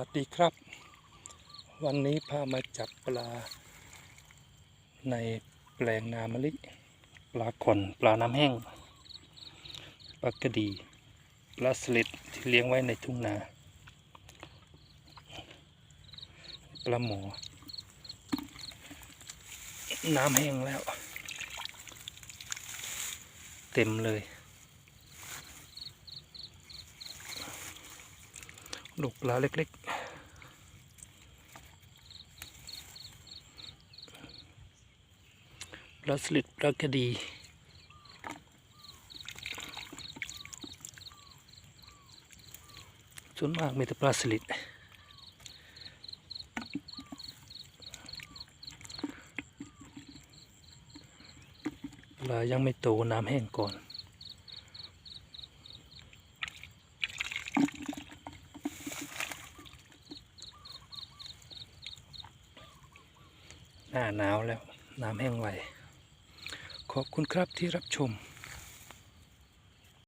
วัสดีครับ วันนี้พามาจับปลา ในแปลงนามะลิ ปลาขอนปลาน้ำแห้งปลากระดีปลาสลิดที่เลี้ยงไว้ในทุ่งนา ปลาหมอ น้ำแห้งแล้ว เต็มเลย ลูกปลาเล็กๆปลาสลิดปลากระดี ส่วนมากมีแต่ปลาสลิดปลายังไม่โตน้ำแห้งก่อน หน้าหนาวแล้ว น้ำแห้งไว ขอบคุณครับที่รับชม